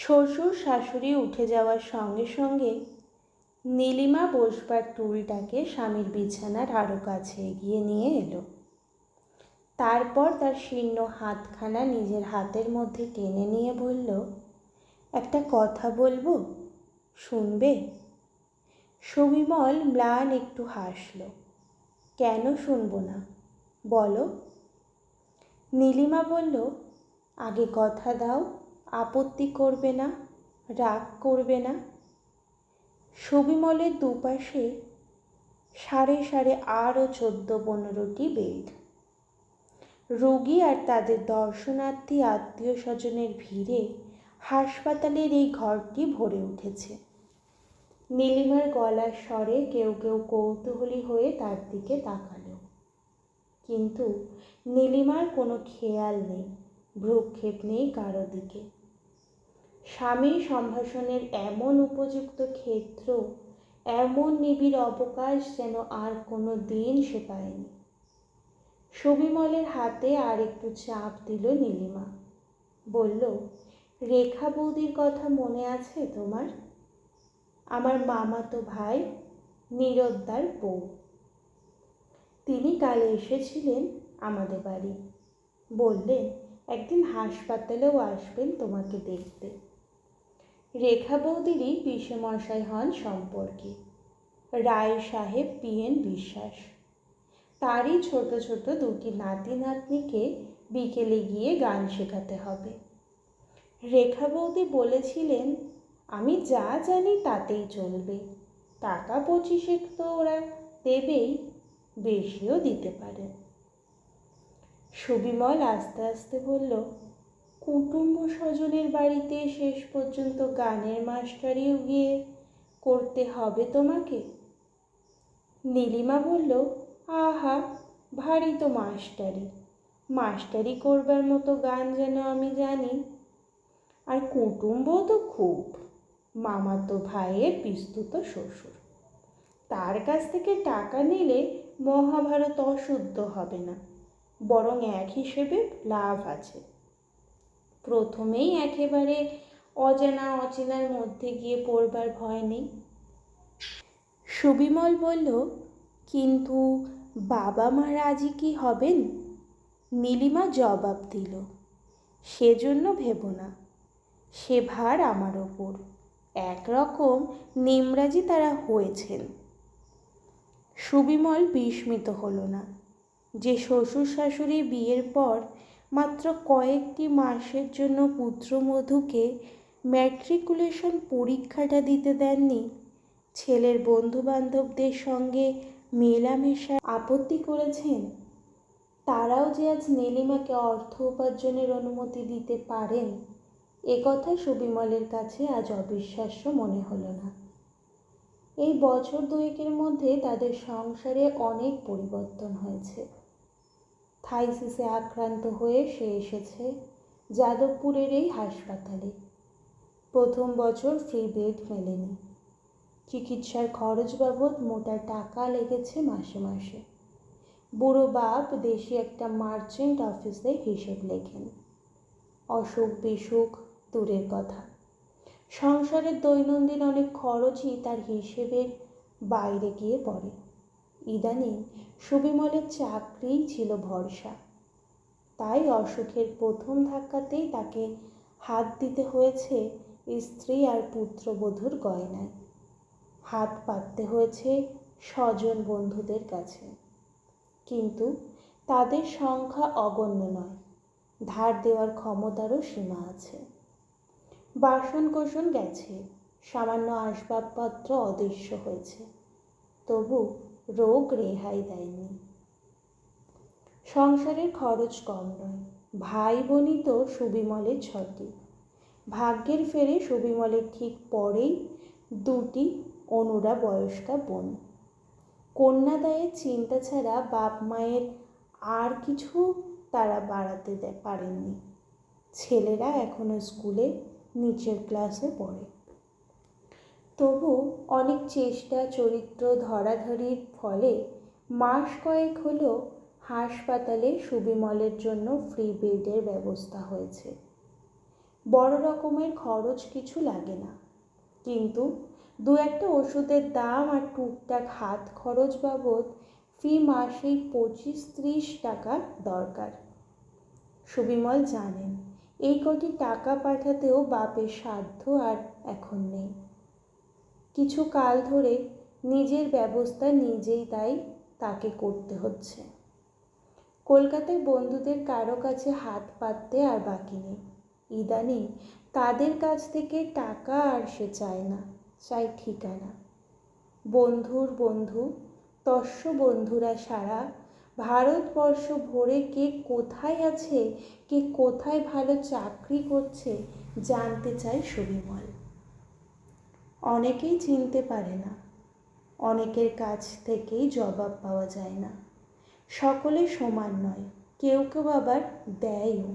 শ্বশুর শাশুড়ি উঠে যাওয়ার সঙ্গে সঙ্গে নীলিমা বসবার টুলটাকে স্বামীর বিছানার আরও কাছে এগিয়ে নিয়ে এলো। তারপর তার শীর্ণ হাতখানা নিজের হাতের মধ্যে টেনে নিয়ে বলল, একটা কথা বলব? শুনবে? সুবিমল ম্লান একটু হাসল। কেন শুনব না? বলো। নীলিমা বলল, আগে কথা দাও আপত্তি করবে না, রাগ করবে না। সুবিমলের দুপাশে সাড়ে সাড়ে আরও চোদ্দ পনেরোটি বেড। রোগী আর তাদের দর্শনার্থী, আত্মীয় স্বজনের ভিড়ে হাসপাতালের এই ঘরটি ভরে উঠেছে। নীলিমার গলার স্বরে কেউ কেউ কৌতূহলী হয়ে তার দিকে তাকালো। কিন্তু নীলিমার কোনো খেয়াল নেই, ভ্রুক্ষেপ নেই কারও দিকে। স্বামী সম্ভাষণের এমন উপযুক্ত ক্ষেত্র, এমন নিবিড় অবকাশ যেন আর কোনো দিন সে পায়নি। সবিমলের হাতে আর একটু চাপ দিল নীলিমা। বলল, রেখা বৌদির কথা মনে আছে তোমার? আমার মামাতো ভাই নীরদ্দার বউ। তিনি কাল এসেছিলেন আমাদের বাড়ি। বললেন, একদিন হাসপাতালেও আসবেন তোমাকে দেখতে। রেখা বৌদিরই পিসেমশাই হন সম্পর্কে। রায় সাহেব পিএন বিশ্বাস। তারই ছোট ছোট দুটি নাতি নাতনিকে বিকেলে গিয়ে গান শেখাতে হবে। রেখা বৌদি বলেছিলেন, আমি যা জানি তাতেই চলবে। টাকা পঁচিশেক তো ওরা দেবেই, বেশিও দিতে পারে। সুবিমল আস্তে আস্তে বলল কুটুম্ব স্বজনের বাড়িতে শেষ পর্যন্ত গানের মাস্টারিও গিয়ে করতে হবে তোমাকে? নীলিমা বলল, আহা, ভারী তো মাস্টারি। মাস্টারি করবার মতো গান যেন আমি জানি। আর কুটুম্ব তো খুব। মামাতো ভাইয়ের বিস্তুত শ্বশুর। তার কাছ থেকে টাকা নিলে মহাভারত অশুদ্ধ হবে না, বরং এক হিসেবে লাভ আছে। প্রথমেই একেবারে অজানা, অচেনার মধ্যে গিয়ে পড়বার ভয় নেই। সুবিমল বলল, কিন্তু বাবা মা রাজি কি হবেন? নীলিমা জবাব দিল, সেজন্য ভেব না। সে ভার আমার ওপর। একরকম নিমরাজি তারা হয়েছেন। সুবিমল বিস্মিত হলো না। যে শ্বশুর শাশুড়ি বিয়ের পর মাত্র কয়েকটি মাসের জন্য পুত্রমধুকে ম্যাট্রিকুলেশন পরীক্ষাটা দিতে দেননি। ছেলের বন্ধুবান্ধবদের সঙ্গে মেলামেশা আপত্তি করেছেন। তারাও যে আজ নীলিমাকে অর্থ উপার্জনের অনুমতি দিতে পারেন, এ কথা সুবিমলের কাছে আজ অবিশ্বাস্য মনে হলো না। এই বছর দুয়েকের মধ্যে তাদের সংসারে অনেক পরিবর্তন হয়েছে। থাইসিসে আক্রান্ত হয়ে সে এসেছে যাদবপুরের এই হাসপাতালে। প্রথম বছর ফ্রি বেড মেলেনি। চিকিৎসার খরচ বাবদ মোটা টাকা লেগেছে মাসে মাসে। বুড়ো বাপ দেশি একটা মার্চেন্ট অফিসে হিসেব লেখেন। অসুখ বিসুখ দূরের কথা। সংসারের দৈনন্দিন অনেক খরচই তার হিসেবের বাইরে গিয়ে পড়ে। ইদানিং সুবিমলের চাকরিই ছিল ভরসা। তাই অসুখের প্রথম ধাক্কাতেই তাকে হাত দিতে হয়েছে স্ত্রী আর পুত্রবধূর গয়নায়। হাত পাততে হয়েছে স্বজন বন্ধুদের কাছে। কিন্তু তাদের সংখ্যা অগণ্য নয়, ধার দেওয়ার ক্ষমতারও সীমা আছে। বাসন কোসন গেছে, সামান্য আসবাবপত্র অদৃশ্য হয়েছে। তবু রোগ রেহাই দেয়নি। সংসারের খরচ কম নয়। ভাই বোনই তো সুবিমলের ছটি। ভাগ্যের ফেরে সুবিমলের ঠিক পরেই দুটি অনুরা বয়স্কা বোন। কন্যাদায়ের চিন্তা ছাড়া বাপ মায়ের আর কিছু তারা বাড়াতে পারেননি। ছেলেরা এখনও স্কুলে, নিচের ক্লাসে পড়ে। তবু অনেক চেষ্টা, চরিত্র, ধরাধরির ফলে মাস কয়েক হলো হাসপাতালে সুবিমলের জন্য ফ্রি বেডের ব্যবস্থা হয়েছে। বড় রকমের খরচ কিছু লাগে না। কিন্তু দু একটা ওষুধের দাম আর টুকটাক হাত খরচ বাবদ ফি মাসেই পঁচিশ ত্রিশ টাকা দরকার। সুবিমল জানেন, এই কটি টাকা পাঠাতেও বাপের সাধ্য আর এখন নেই। কিছু কাল ধরে নিজের ব্যবস্থা নিজেই তাই তাকে করতে হচ্ছে। কলকাতায় বন্ধুদের কারও কাছে হাত পাততে আর বাকি নেই। ইদানিং তাদের কাছ থেকে টাকা আর সে চায় না চাই ঠিকানা। বন্ধুর বন্ধু, তস্য বন্ধুরা সারা ভারতবর্ষ ভরে কে কোথায় আছে, কে কোথায় ভালো চাকরি করছে জানতে চায় সুবিমল অনেকেই চিনতে পারে না। অনেকের কাছ থেকেই জবাব পাওয়া যায় না। সকলে সমান নয়, কেউ কেউ আবার দেয়ও।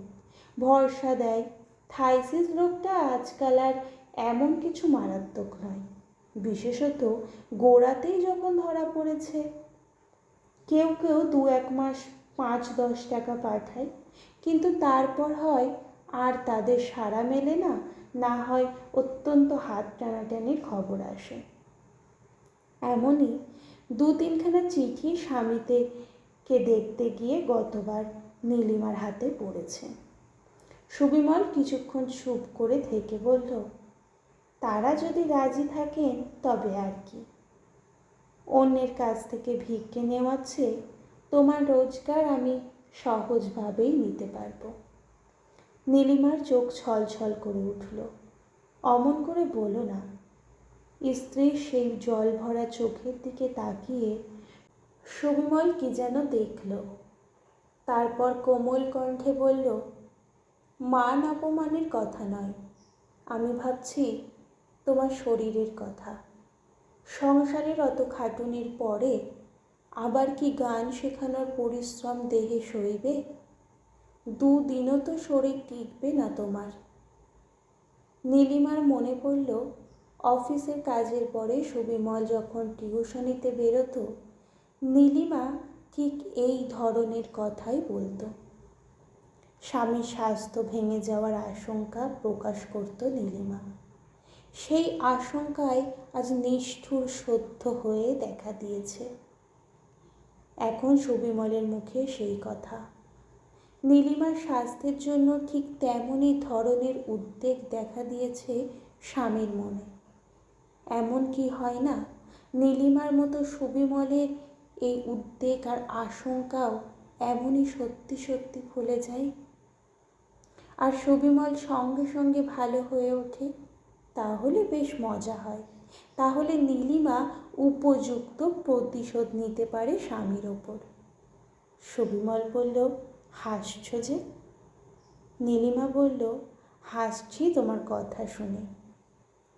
ভরসা দেয়। থাইসিস রোগটা আজকাল আর এমন কিছু মারাত্মক নয়। বিশেষত গোড়াতেই যখন ধরা পড়েছে। কেউ কেউ দু এক মাস পাঁচ দশ টাকা পাঠায়, কিন্তু তারপর হয় আর তাদের সাড়া মেলে না না হয় অত্যন্ত হাত টানাটানির খবর আসে। এমনই দু তিনখানা চিঠি স্বামীতে কে দেখতে গিয়ে গতবার নীলিমার হাতে পড়েছে। সুবিমল কিছুক্ষণ চুপ করে থেকে বলল, তারা যদি রাজি থাকেন, তবে আর কি। অন্যের কাছ থেকে ভিক্ষে নেওয়াচ্ছে তোমার রোজগার আমি সহজভাবেই নিতে পারব। নীলিমার চোখ ছলছল করে উঠল। অমন করে বলো না স্ত্রীর সেই জল ভরা চোখের দিকে তাকিয়ে সুবিমল কি যেন দেখল। তারপর কোমল কণ্ঠে বলল, মান অপমানের কথা নয়। আমি ভাবছি তোমার শরীরের কথা। সংসারের অত খাটুনির পরে আবার কি গান শেখানোর পরিশ্রম দেহে সইবে? দুদিনও তো শরীর টিকবে না তোমার। নীলিমার মনে পড়ল, অফিসের কাজের পরে সুবিমল যখন টিউশনিতে বেরোতো, নীলিমা ঠিক এই ধরনের কথাই বলতো। স্বামীর স্বাস্থ্য ভেঙে যাওয়ার আশঙ্কা প্রকাশ করত নীলিমা। সেই আশঙ্কায় আজ নিষ্ঠুর সত্য হয়ে দেখা দিয়েছে। এখন সুবিমলের মুখে সেই কথা। নীলিমার স্বাস্থ্যের জন্য ঠিক তেমনই ধরনের উদ্বেগ দেখা দিয়েছে স্বামীর মনে। এমন কি হয় না? নীলিমার মতো সুবিমলের এই উদ্বেগ আর আশঙ্কাও এমনই সত্যি সত্যি ভুলে যায়। আর সুবিমল সঙ্গে সঙ্গে ভালো হয়ে ওঠে, তাহলে বেশ মজা হয়। তাহলে নীলিমা উপযুক্ত প্রতিশোধ নিতে পারে স্বামীর ওপর। সুবিমল বলল হাসছ যে? নীলিমা বলল, হাসছি তোমার কথা শুনে।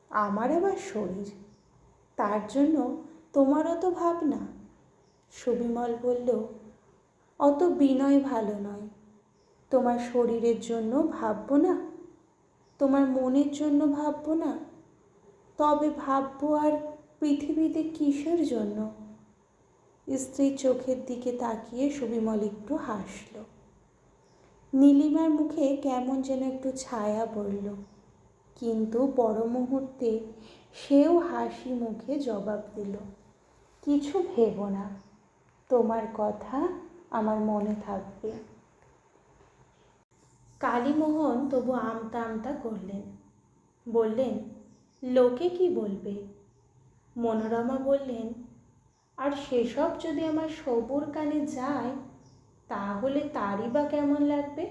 আমার আবার শরীর। তার জন্য তোমারও তো ভাবনা? সুবিমল বলল, অত বিনয় ভালো নয়। তোমার শরীরের জন্য ভাববো না? তোমার মনের জন্য ভাববো না? তবে ভাববো আর পৃথিবীতে কিসের জন্য? স্ত্রীর চোখের দিকে তাকিয়ে সুবিমল একটু হাসল। নীলিমার মুখে কেমন যেন একটু ছায়া পড়ল। কিন্তু পর মুহূর্তে সেও হাসি মুখে জবাব দিল, কিছু ভেব না, তোমার কথা আমার মনে থাকবে। কালীমোহন তবু আমতা আমতা করলেন, বললেন, লোকে কি বলবে? মনোরমা বললেন, আর সেসব যদি আমার সবুর কানে যায় তাহলে তারই বা কেমন লাগবে?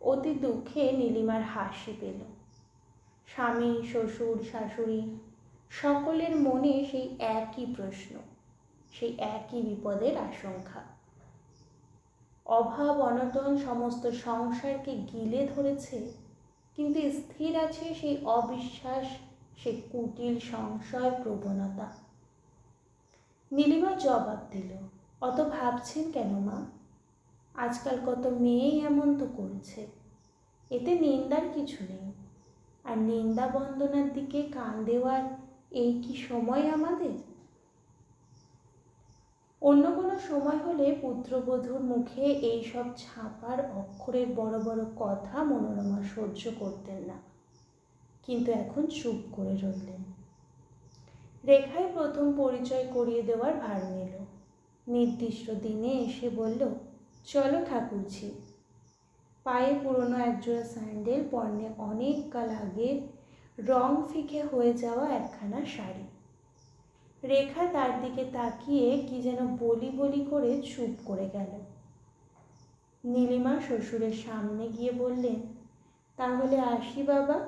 অতি দুঃখে নীলিমার হাসি পেল। স্বামী, শ্বশুর, শাশুড়ি সকলের মনে সেই একই প্রশ্ন, সেই একই বিপদের আশঙ্কা। অভাব, অনটন সমস্ত সংসারকে গিলে ধরেছে, কিন্তু স্থির আছে সেই অবিশ্বাস সে কুটিল সংশয় প্রবণতা। নীলিমা জবাব দিল অত ভাবছেন কেন মা? আজকাল কত মেয়েই এমন তো করছে। এতে নিন্দার কিছু নেই। আর নিন্দা বন্দনার দিকে কান দেওয়ার এই কি সময় আমাদের? অন্য কোনো সময় হলে পুত্রবধূর মুখে এই সব ছাপার অক্ষরের বড় বড় কথা মনোরমা সহ্য করতেন না। কিন্তু এখন চুপ করে রইলেন। রেখায় প্রথম পরিচয় করিয়ে দেওয়ার ভার নিল। নির্দিষ্ট দিনে এসে বলল, চলো ঠাকুরজি। পায়ে পুরনো একজোড়া স্যান্ডেল, পরনে অনেক কাল আগে রং ফিকে হয়ে যাওয়া একখানা শাড়ি। রেখা তার দিকে তাকিয়ে কি যেন বলি বলি করে চুপ করে গেল। নীলিমা শ্বশুরের সামনে গিয়ে বললেন তাহলে আসি বাবা।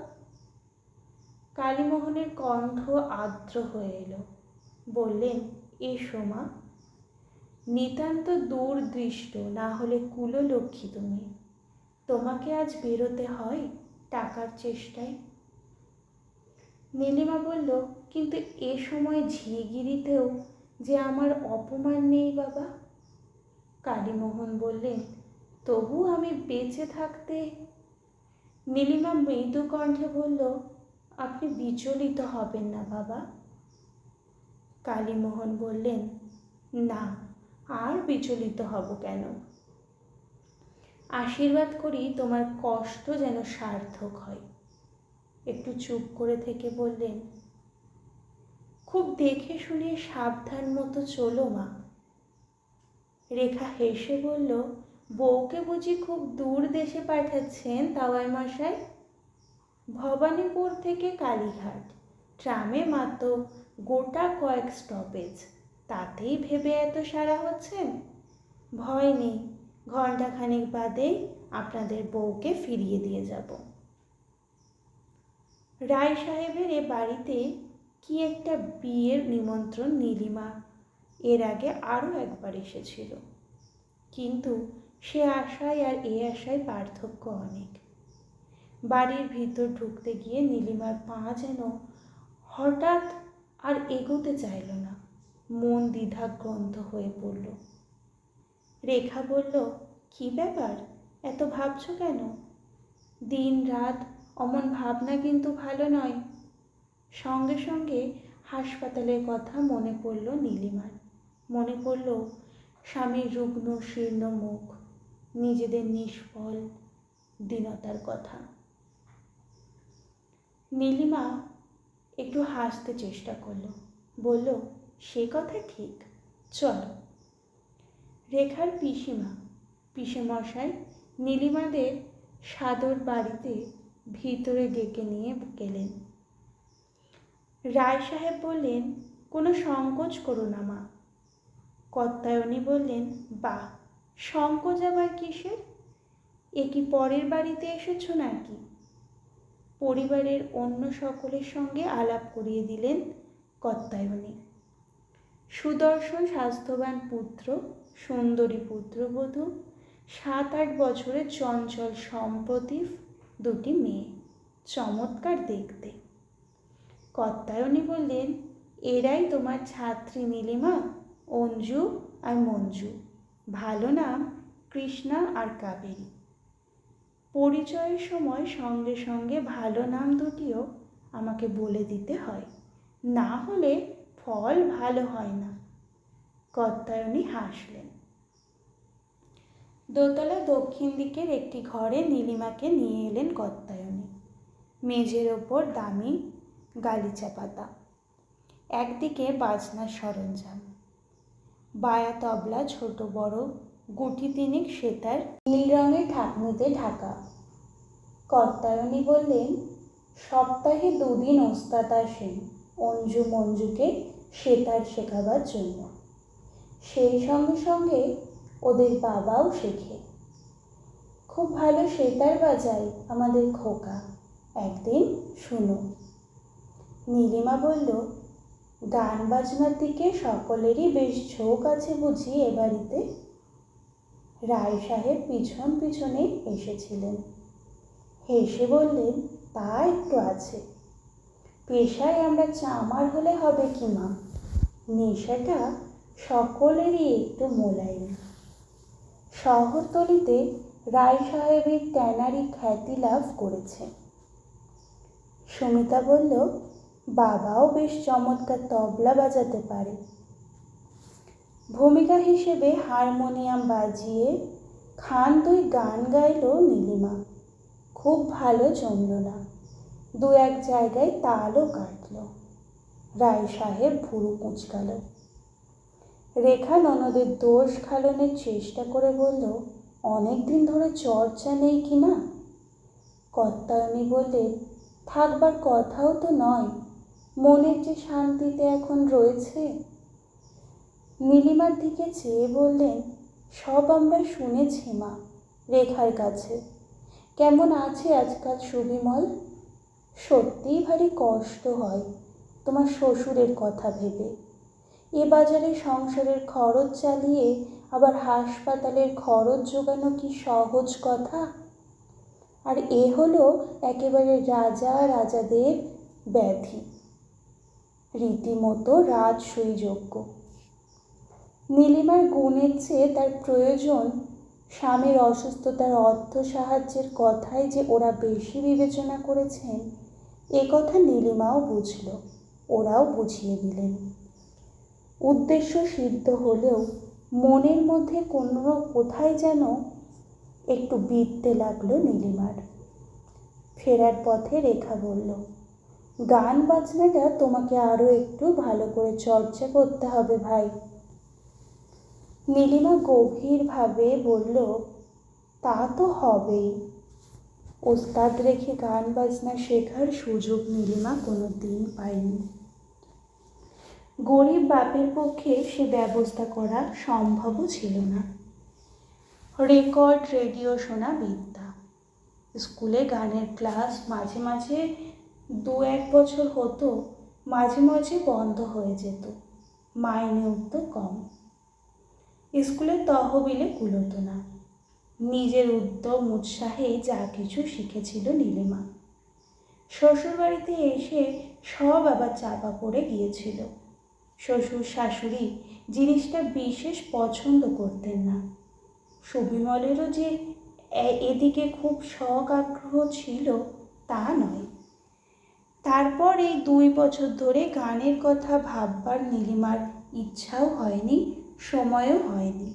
কালীমোহনের কণ্ঠ আর্দ্র হয়ে এলো। বললেন, এসো মা। নিতান্ত দূরদৃষ্ট, না হলে কুললক্ষ্মী তুমি। তোমাকে আজ বেরোতে হয় টাকার চেষ্টায়। নীলিমা বলল, কিন্তু এ সময় ঝিগিরিতেও যে আমার অপমান নেই বাবা? কালীমোহন বললেন, তবু আমি বেঁচে থাকতে? নীলিমা মৃদু কণ্ঠে বলল, আপনি বিচলিত হবেন না বাবা। কালীমোহন বললেন, না। আর বিচলিত হব কেন? আশীর্বাদ করি তোমার কষ্ট যেন সার্থক হয়। একটু চুপ করে থেকে বললেন, খুব দেখে শুনে সাবধান মতো চলো মা। রেখা হেসে বলল, বউকে বুঝি খুব দূর দেশে পাঠাচ্ছেন তাওয়াই মশাই? ভবানীপুর থেকে কালীঘাট। ট্রামে মাত্র গোটা কয়েক স্টপেজ তাতেই ভেবে এত সারা হচ্ছেন? ভয় নেই, ঘণ্টাখানেক বাদেই আপনাদের বউকে ফিরিয়ে দিয়ে যাব। রায় সাহেবের এ বাড়িতে কি একটা বিয়ের নিমন্ত্রণ নীলিমা এর আগে আরও একবার এসেছিল। কিন্তু সে আশায় আর এ আশায় পার্থক্য অনেক। বাড়ির ভিতর ঢুকতে গিয়ে নীলিমার পা যেন হঠাৎ আর এগোতে চাইল না। মন দ্বিধাগ্রন্থ হয়ে পড়ল। রেখা বলল, কি ব্যাপার? এত ভাবছ কেন? দিন রাত অমন ভাবনা কিন্তু ভালো নয়। সঙ্গে সঙ্গে হাসপাতালের কথা মনে পড়ল নীলিমার। মনে পড়ল স্বামীর রুগ্ন শীর্ণ মুখ, নিজেদের নিষ্ফল দীনতার কথা। নীলিমা একটু হাসতে চেষ্টা করল। বলল সে কথা ঠিক, চলো। রেখার পিসিমা, পিসেমশাই নীলিমাদের সাদর বাড়িতে ভিতরে ডেকে নিয়ে গেলেন। রায় সাহেব বললেন, কোনো সংকোচ করো না মা। কত্তায়নী বললেন বা সংকোচ আবার কিসের? এ কি পরের বাড়িতে এসেছ নাকি? পরিবারের অন্য সকলের সঙ্গে আলাপ করিয়ে দিলেন কত্তায়নী। সুদর্শন স্বাস্থ্যবান পুত্র, সুন্দরী পুত্রবধূ, সাত আট বছরের চঞ্চল সম্প্রতিভ দুটি মেয়ে। চমৎকার দেখতে। কত্তায়নী বললেন, এরাই তোমার ছাত্রী নীলিমা, অঞ্জু আর মঞ্জু। ভালো নাম কৃষ্ণা আর কাবেরী। পরিচয়ের সময় সঙ্গে সঙ্গে ভালো নাম দুটিও আমাকে বলে দিতে হয়। না হলে ফল ভালো হয় না। কত্তায়নী হাসলেন। দোতলা দক্ষিণ দিকের একটি ঘরে নীলিমাকে নিয়ে এলেন কত্তায়নী মেঝের ওপর দামি গালিচা পাতা। একদিকে বাজনার সরঞ্জাম। বায়া তবলা ছোট বড় গুটি তিনিক সেতার নীল রঙের ঢাকনিতে ঢাকা। কর্তায়নী বললেন, সপ্তাহে দুদিন ওস্তাদ আসেন, অঞ্জু মঞ্জুকে সেতার শেখাবার জন্য। সেই সঙ্গে সঙ্গে ওদের বাবাও শেখে। খুব ভালো সেতার বাজায় আমাদের খোকা, একদিন শুনো। নীলিমা বলল, গান বাজনার দিকে সকলেরই বেশ ঝোঁক আছে বুঝি এ বাড়িতে। রায় সাহেব পিছন পিছনে এসেছিলেন। হেসে বললেন, তা একটু আছে। পেশায় আমরা চামার হলে হবে কি মা? নেশাটা সকলেরই একটু মোলায়েম। শহরতলিতে রায় সাহেবের ট্যানারি খ্যাতি লাভ করেছে। সুমিতা বলল, বাবাও বেশ চমৎকার তবলা বাজাতে পারে। ভূমিকা হিসেবে হারমোনিয়াম বাজিয়ে খান দুই গান গাইল নীলিমা। খুব ভালো জমল না দু এক জায়গায় তালও কাটল। রায় সাহেব ভুরু কুচকাল রেখা ননদের দোষ খালনের চেষ্টা করে বলল, অনেক দিন ধরে চর্চা নেই কি না? কর্তায়নী বললেন, থাকবার কথাও তো নয়, মনের যে শান্তিতে এখন রয়েছে? নীলিমার দিকে চেয়ে বললেন, সব আমরা শুনেছি মা, রেখার কাছে। কেমন আছে আজকাল সুবিমল? সত্যিই ভারী কষ্ট হয়। তোমার শ্বশুরের কথা ভেবে। এ বাজারে সংসারের খরচ চালিয়ে আবার হাসপাতালের খরচ জোগানো কি সহজ কথা? আর এ হলো একেবারে রাজা রাজাদের ব্যাধি। রীতিমতো রাজসূইযোগ্য নীলিমার গুণের চেয়ে তার প্রয়োজন স্বামীর অসুস্থতার অর্থ সাহায্যের কথাই যে ওরা বেশি বিবেচনা করেছেন, এ কথা নীলিমাও বুঝল। ওরাও বুঝিয়ে দিলেন। উদ্দেশ্য সিদ্ধ হলেও মনের মধ্যে কোনো কোথায় যেন একটু বিঁধতে লাগল নীলিমার। ফেরার পথে রেখা বলল, গান বাজনাটা তোমাকে আরও একটু ভালো করে চর্চা করতে হবে ভাই। নীলিমা গভীরভাবে বলল, তা তো হবেই। ওস্তাদ রেখে গান বাজনা শেখার সুযোগ নীলিমা কোনো দিন পায়নি। গরিব বাপের পক্ষে সে ব্যবস্থা করা সম্ভবও ছিল না। রেকর্ড, রেডিও শোনা বিদ্যা। স্কুলে গানের ক্লাস মাঝে মাঝে দু এক বছর হতো, মাঝে মাঝে বন্ধ হয়ে যেত, মাইনে উঠত কম। স্কুলের তহবিলে কুলোতো না। নিজের উদ্যম উৎসাহে যা কিছু শিখেছিল নীলিমা। শ্বশুরবাড়িতে এসে সব আবার চাপা পড়ে গিয়েছিল। শ্বশুর শাশুড়ি জিনিসটা বিশেষ পছন্দ করতেন না। সুবিমলেরও যে এদিকে খুব শখ আগ্রহ ছিল তা নয়। তারপর এই দুই বছর ধরে গানের কথা ভাববার নীলিমার ইচ্ছাও হয়নি, সময়ও হয়নি।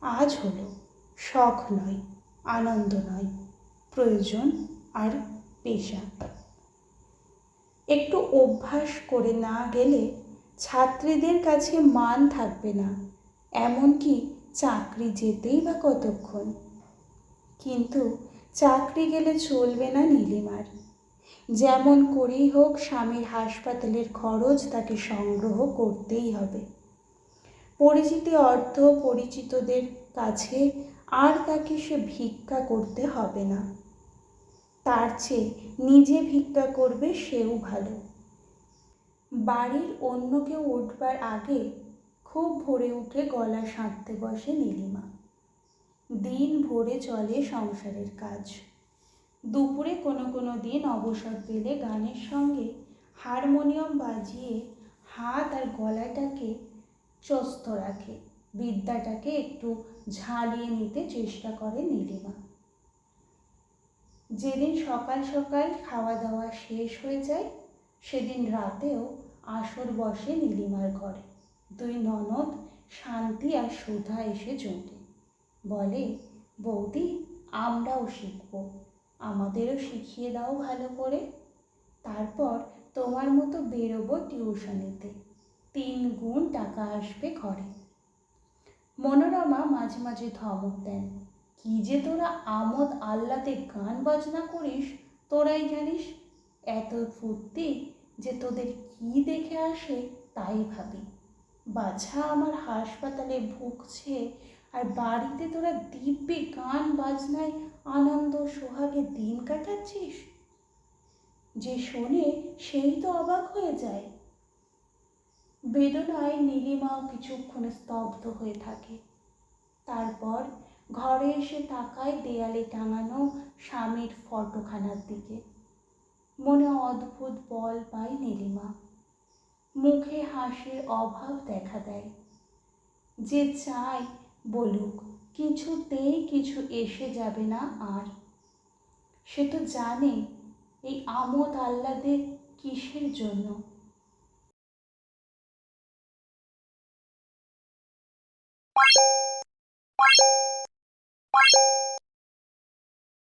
আজ হলো। শখ নয়, আনন্দ নয়, প্রয়োজন আর পেশা। একটু অভ্যাস করে না গেলে ছাত্রীদের কাছে মান থাকবে না, এমনকি চাকরি যেতেই বা কতক্ষণ। কিন্তু চাকরি গেলে চলবে না নীলিমার। যেমন করেই হোক স্বামীর হাসপাতালের খরচ তাকে সংগ্রহ করতেই হবে। পরিচিতি অর্থ পরিচিতদের কাছে আর তাকে সে ভিক্ষা করতে হবে না। তার চেয়ে নিজে ভিক্ষা করবে সেও ভালো। বাড়ির অন্য কেউ উঠবার আগে খুব ভোরে উঠে গলা সাঁটতে বসে নীলিমা। দিন ভোরে চলে সংসারের কাজ। দুপুরে কোনো কোনো দিন অবসর পেলে গানের সঙ্গে হারমোনিয়াম বাজিয়ে হাত আর গলাটাকে চস্ত রাখে। বিদ্যাটাকে একটু ঝালিয়ে নিতে চেষ্টা করে নীলিমা। যেদিন সকাল সকাল খাওয়া দাওয়া শেষ হয়ে যায়, সেদিন রাতেও আসর বসে নীলিমার ঘরে। দুই ননদ শান্তি আর সুধা এসে জোটে বলে, বৌদি, আমরাও শিখব। আমাদেরও শিখিয়ে দাও ভালো করে। তারপর তোমার মতো বেরোবো টিউশনিতে। তিন গুণ টাকা আসবে ঘরে। মনোরমা মাঝে মাঝে ধমক দেন। কি যে তোরা আমোদ আল্লাতে গান বাজনা করিস, তোরাই জানিস এত ফুর্তি যে তোদের কি দেখে আসে তাই ভাবি। বাছা আমার হাসপাতালে ভুগছে আর বাড়িতে তোরা দিব্যি গান বাজনায় আনন্দ সোহাগে দিন কাটাচ্ছিস? যে শোনে সেই তো অবাক হয়ে যায়। বেদনায় নীলিমাও কিছুক্ষণ স্তব্ধ হয়ে থাকে। তারপর ঘরে এসে তাকায় দেয়ালে টাঙানো স্বামীর ফটোখানার দিকে। মনে অদ্ভুত বল পায় নীলিমা। মুখে হাসির অভাব দেখা দেয়। যে চায় বলুক, কিছুতেই কিছু এসে যাবে না আর। সে তো জানে, এই আমোদ আহ্লাদে কিসের জন্য?